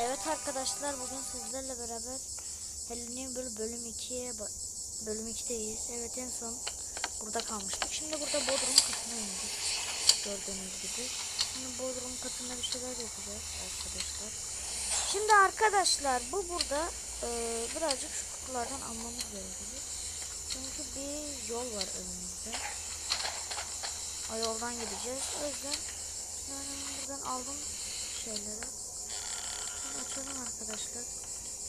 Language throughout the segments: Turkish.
Evet arkadaşlar bugün sizlerle beraber Neighbor bölüm 2'ye ba- bölüm 2'deyiz. Evet en son burada kalmıştık. Şimdi burada Bodrum katına indik. Gördüğünüz gibi. Şimdi Bodrum katında bir şeyler yapacağız arkadaşlar. Şimdi arkadaşlar bu burada e, birazcık şu kutulardan almamız gerekiyor. Çünkü bir yol var önümüzde. O yoldan gideceğiz. O yüzden ben buradan aldım şeyleri. Açalım arkadaşlar.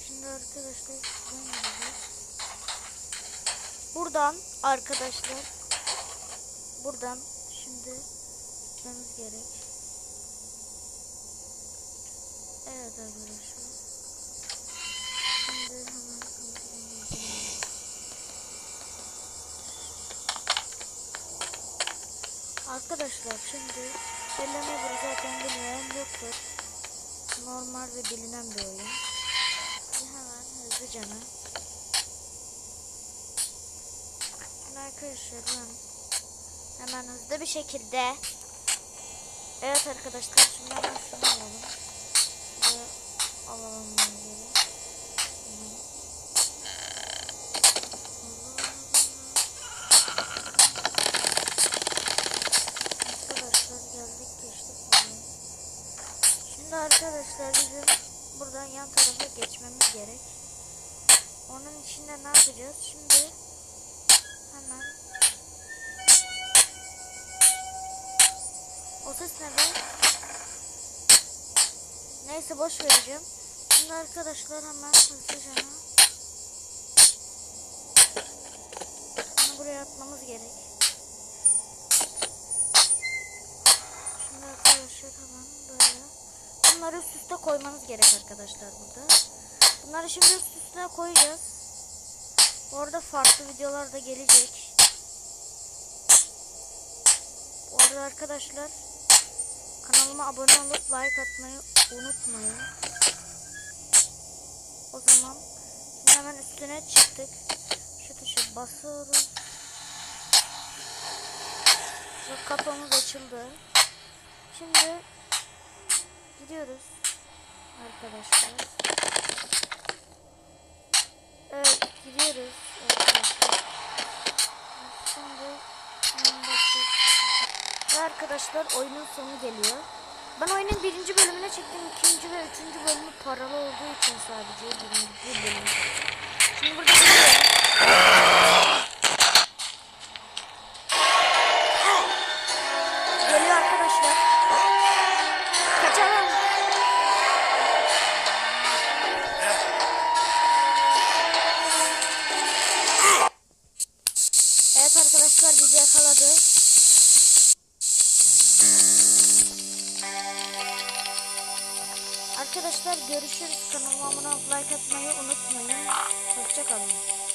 Şimdi arkadaşlar buradan arkadaşlar buradan şimdi gitmemiz gerek. Evet arkadaşlar. Arkadaşlar şimdi Belleme bir zaten bilmeyen yoktur. Normal ve bilinen bir oyun. Hemen hızlıca mı? Arkadaşlar ben hemen hızlı bir şekilde Evet arkadaşlar şimdi hemen şunu alalım. Şuraya alalım Şimdi arkadaşlar bizim buradan yan tarafa geçmemiz gerek. Onun için de ne yapacağız? Şimdi hemen o ses? Neyse boş vereceğim. Şimdi arkadaşlar hemen hızlıca bunu buraya atmamız gerek. Şimdi arkadaşlar hemen böyle. Bunları üst üste koymanız gerek arkadaşlar burada. Bunları şimdi üst üste koyacağız. Bu arada farklı videolar da gelecek. Bu arada arkadaşlar kanalıma abone olup like atmayı unutmayın. O zaman şimdi hemen üstüne çıktık. Şu tuşa basıyoruz. Kapımız açıldı. Şimdi gidiyoruz arkadaşlar. Evet gidiyoruz arkadaşlar. Şimdi arkadaşlar oyunun sonu geliyor. Ben oyunun birinci bölümüne çektim. ikinci ve üçüncü bölümü paralı olduğu için sadece birinci bölüm. Şimdi burada yakaladı. Arkadaşlar görüşürüz. Kanalıma abone like atmayı unutmayın. Hoşçakalın.